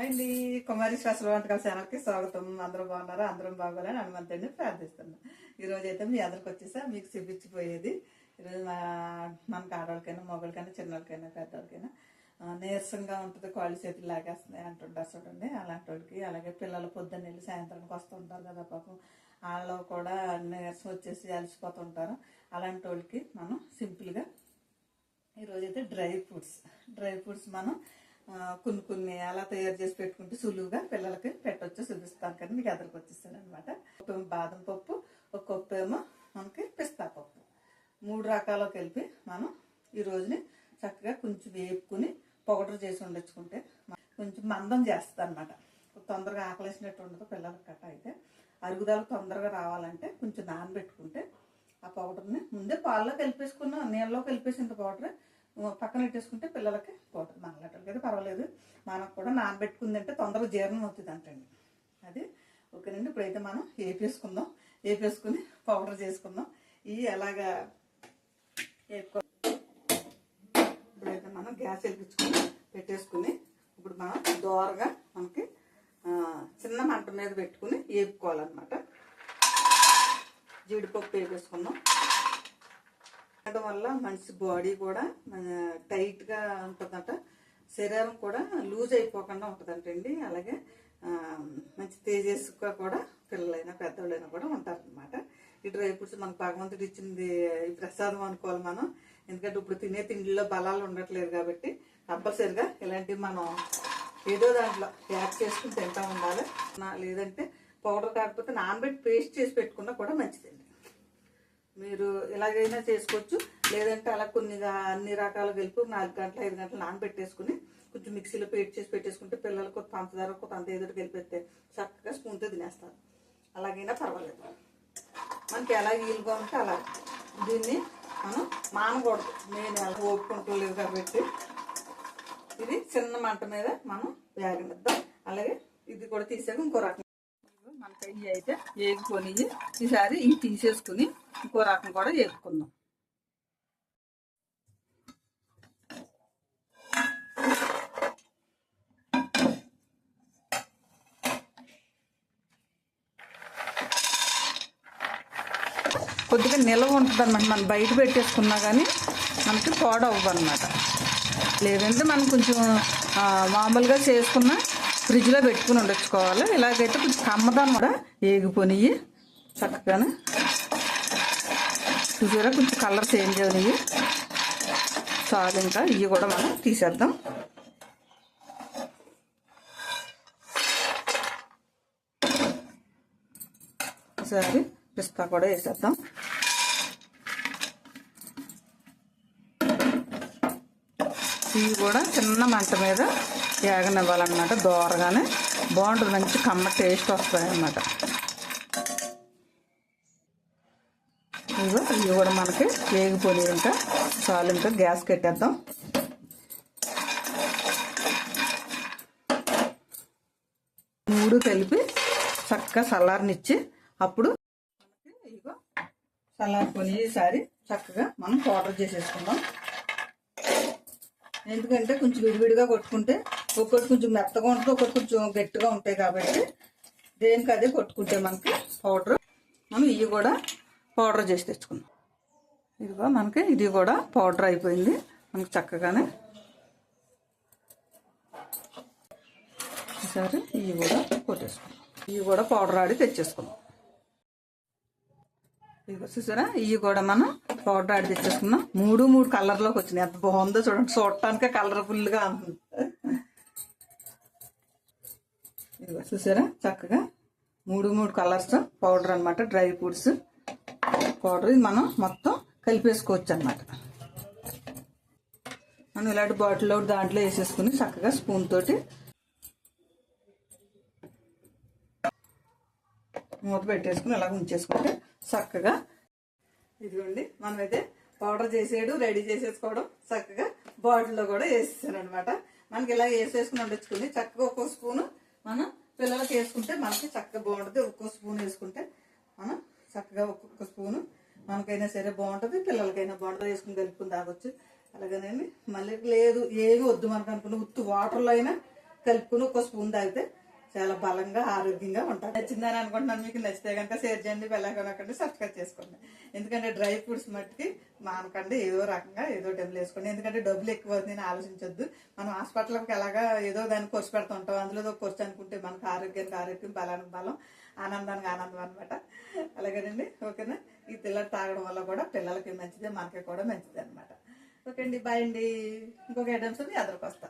అండి కుమారి శాస్త్ర వంటకాల ఛానల్కి స్వాగతం. అందరూ బాగున్నారా? అందరం బాగోవాలని హనుమంతుడిని ప్రార్థిస్తున్నాం. ఈరోజు అయితే మీ అందరికి వచ్చేసా మీకు చూపించిపోయేది. ఈరోజు మా మనకు ఆడవాళ్ళకైనా మగవాళ్ళకైనా చిన్నవాళ్ళకైనా పెద్దవాళ్ళకైనా నీరసంగా ఉంటుంది. కాళ్ళు చేతులు లాగేస్తున్నాయి అంటుంటారు చూడండి అలాంటి వాళ్ళకి అలాగే పిల్లలు పొద్దున్న వెళ్ళి సాయంత్రానికి వస్తుంటారు కదా పాపం. వాళ్ళు కూడా నీరసం వచ్చేసి అలసిపోతుంటారు అలాంటి వాళ్ళకి మనం సింపుల్గా ఈరోజైతే డ్రై ఫ్రూట్స్ డ్రై ఫ్రూట్స్ మనం కొన్ని కొన్ని అలా తయారు చేసి పెట్టుకుంటే సులువుగా పిల్లలకి పెట్టొచ్చు చూపిస్తాను కానీ మీకు అదరికి వచ్చేస్తాను అనమాట ఒక బాదం పప్పు ఒక కప్పు ఏమో మనకి పిస్తా పప్పు. మూడు రకాలు కలిపి మనం ఈ రోజుని చక్కగా కొంచెం వేపుకుని పౌడర్ చేసి ఉండొచ్చుకుంటే కొంచెం మందం చేస్తుంది అనమాట తొందరగా ఆకలేసినట్టు ఉండదు పిల్లలకి కట్ట అయితే. అరుగుదల తొందరగా రావాలంటే కొంచెం నానబెట్టుకుంటే ఆ పౌడర్ని ముందే పాలలో కలిపేసుకున్నాం నీళ్ళలో కలిపేసిన పౌడర్ పక్కన పెట్టేసుకుంటే పిల్లలకి పౌడర్ మనలటలకి అయితే పర్వాలేదు. మనకు కూడా నానబెట్టుకుందంటే తొందరగా జీర్ణం అవుతుంది అంటండి అది ఓకేనండి. ఇప్పుడైతే మనం వేపేసుకుందాం వేపేసుకుని పౌడర్ చేసుకుందాం. ఇవి ఎలాగా వేపుకో ఇప్పుడైతే మనం గ్యాస్ వెలిగించుకొని పెట్టేసుకుని ఇప్పుడు మనం దోరగా మనకి చిన్న మంట మీద పెట్టుకుని వేపుకోవాలన్నమాట జీడిపప్పు వేపేసుకుందాం. తినడం వల్ల మనిషి బాడీ కూడా టైట్గా ఉంటుందట. శరీరం కూడా లూజ్ అయిపోకుండా ఉంటుందంటండి. అలాగే మంచి తేజస్గా కూడా పిల్లలైనా పెద్దవాళ్ళైనా కూడా ఉంటారనమాట ఈ డ్రై ఫ్రూట్స్ మనకు భగవంతుడు ఇచ్చింది ఈ ప్రసాదం అనుకోవాలి మనం. ఎందుకంటే ఇప్పుడు తినే తిండిలో బలాలు ఉండట్లేదు కాబట్టి కంపల్సరిగా ఇలాంటివి మనం ఏదో దాంట్లో యాడ్ చేసుకుని తింటా ఉండాలి. నా- లేదంటే పౌడర్ కాకపోతే నానబెట్టి పేస్ట్ చేసి పెట్టుకున్నా కూడా మంచిదండి. మీరు ఎలాగైనా చేసుకోవచ్చు. లేదంటే అలా కొన్ని అన్ని రకాలు కలిపి నాలుగు గంటల ఐదు గంటలు నానబెట్టేసుకుని కొంచెం మిక్సీలో పేట్ చేసి పెట్టేసుకుంటే పిల్లలకు కొంత పంచదార కొంత అంత ఎదురు కలిపెడితే చక్కగా స్పూన్తో తినేస్తారు. అలాగైనా పర్వాలేదు. మనకి ఎలా వీలుగా ఉంటే అలా. దీన్ని మనం మానకూడదు. నేను ఎలా ఓపుకుంటలేదు కాబట్టి. ఇది చిన్న మంట మీద మనం వేగనిద్దాం. అలాగే ఇది కూడా తీసాక ఇంకో రకం మనకి ఇవి అయితే వేగుకొని ఈసారి ఇవి తీసేసుకుని ఇంకో రకం కూడా వేపుకుందాం కొద్దిగా నిల్వ ఉంటుంది అనమాట మనం బయట పెట్టేసుకున్నా కానీ మనకి పాడవ్వదు లేదంటే మనం కొంచెం మామూలుగా చేసుకున్న ఫ్రిడ్జ్లో పెట్టుకుని ఉండొచ్చుకోవాలి ఇలాగైతే కొంచెం కమ్మదాన్ని కూడా ఏగిపోనివి చక్కగానే. చూసారా? కొంచెం కలర్ చేంజ్ అయినవి చాలు ఇంకా ఇవి కూడా మనం తీసేద్దాం. ఒకసారి పిస్తా కూడా వేసేద్దాం. ఇవి కూడా చిన్న మంట మీద వేగనివ్వాలన్నమాట దోరగానే. బాగుంటుంది మంచి కమ్మ టేస్ట్ వస్తాయి అన్నమాట ఇదిగో ఇవి కూడా మనకి వేగిపోయి ఇంకా. చాలు ఇంకా గ్యాస్ కట్టేద్దాం. మూడు కలిపి చక్కగా చల్లారనిచ్చి అప్పుడు ఇదిగో చల్లారిపోయి ఈసారి చక్కగా మనం పౌడర్ చేసేసుకుందాం. ఎందుకంటే కొంచెం విడివిడిగా కొట్టుకుంటే ఒక్కొక్కటి కొంచెం మెత్తగా ఉంటుంది ఒక్కొక్కటి కొంచెం గట్టిగా ఉంటాయి కాబట్టి దేనికి అదే కొట్టుకుంటే మనకి పౌడర్ మనం ఇవి కూడా పౌడర్ చేసి తెచ్చుకుందాం. ఇదిగో మనకి ఇది కూడా పౌడర్ అయిపోయింది. మనకి చక్కగానే ఈసారి ఇవి కూడా కొట్టేసుకుందాం. ఇవి కూడా పౌడర్ ఆడి తెచ్చేసుకుందాం. ఇదిగో చూసారా? ఇవి కూడా మనం పౌడర్ ఆడి తెచ్చేసుకున్నాం మూడు మూడు కలర్లోకి వచ్చినాయి. ఎంత బాగుందో చూడండి. చూడటానికే కలర్ఫుల్గా ఉంది. ఇదిగో చూసారా? చక్కగా మూడు మూడు కలర్స్ పౌడర్ అన్నమాట. డ్రై ఫ్రూట్స్ పౌడర్ ఇది మనం మొత్తం కలిపేసుకోవచ్చు అన్నమాట మనం ఇలాంటి బాటిల్ ఒకటి దాంట్లో వేసేసుకుని చక్కగా స్పూన్ తోటి మూత పెట్టేసుకుని ఇలా ఉంచేసుకుంటే చక్కగా ఇదిగోండి మనమైతే పౌడర్ చేసేయడం రెడీ చేసేసుకోవడం చక్కగా బాటిల్లో కూడా వేసేసాను అనమాట మనకి ఇలా వేసేసుకుని వండించుకుని చక్కగా ఒక్కో స్పూను మనం పిల్లలకి వేసుకుంటే మనకి చక్కగా బాగుంటుంది. ఒక్కో స్పూన్ వేసుకుంటే మనం చక్కగా ఒక్కొక్క స్పూను మనకైనా సరే బాగుంటుంది పిల్లలకైనా బాగుంటుంది. వేసుకుని కలుపుకుని తాగొచ్చు. అలాగేనండి. మళ్ళీ లేదు ఏమి వద్దు మనకు అనుకున్న ఉత్తు వాటర్లో అయినా కలుపుకుని ఒక్కో స్పూన్ తాగితే చాలా బలంగా ఆరోగ్యంగా ఉంటారు. నచ్చిందని అనుకుంటున్నాను. మీకు నచ్చితే కనుక షేర్ చేయండి బెల్లకొనకండి సబ్స్క్రైబ్ చేసుకోండి. ఎందుకంటే డ్రై ఫ్రూట్స్ మట్టుకి మానకండి ఏదో రకంగా ఏదో డబ్బులు వేసుకోండి. ఎందుకంటే డబ్బులు ఎక్కువ అవుతుంది ఆలోచించొద్దు. మనం హాస్పిటల్కి ఎలాగా ఏదో దాన్ని ఖర్చు పెడుతుంటాం. అందులో ఏదో ఖర్చు అనుకుంటే మనకు ఆరోగ్యానికి ఆరోగ్యం బలానికి బలం ఆనందానికి ఆనందం అనమాట అలాగేనండి. ఓకేనా? ఈ పిల్లలు తాగడం వల్ల కూడా పిల్లలకి మంచిదే మనకి కూడా మంచిది అనమాట ఓకే అండి. బాయ్ అండి. ఇంకొక ఐటమ్స్ మీ అదరికి వస్తా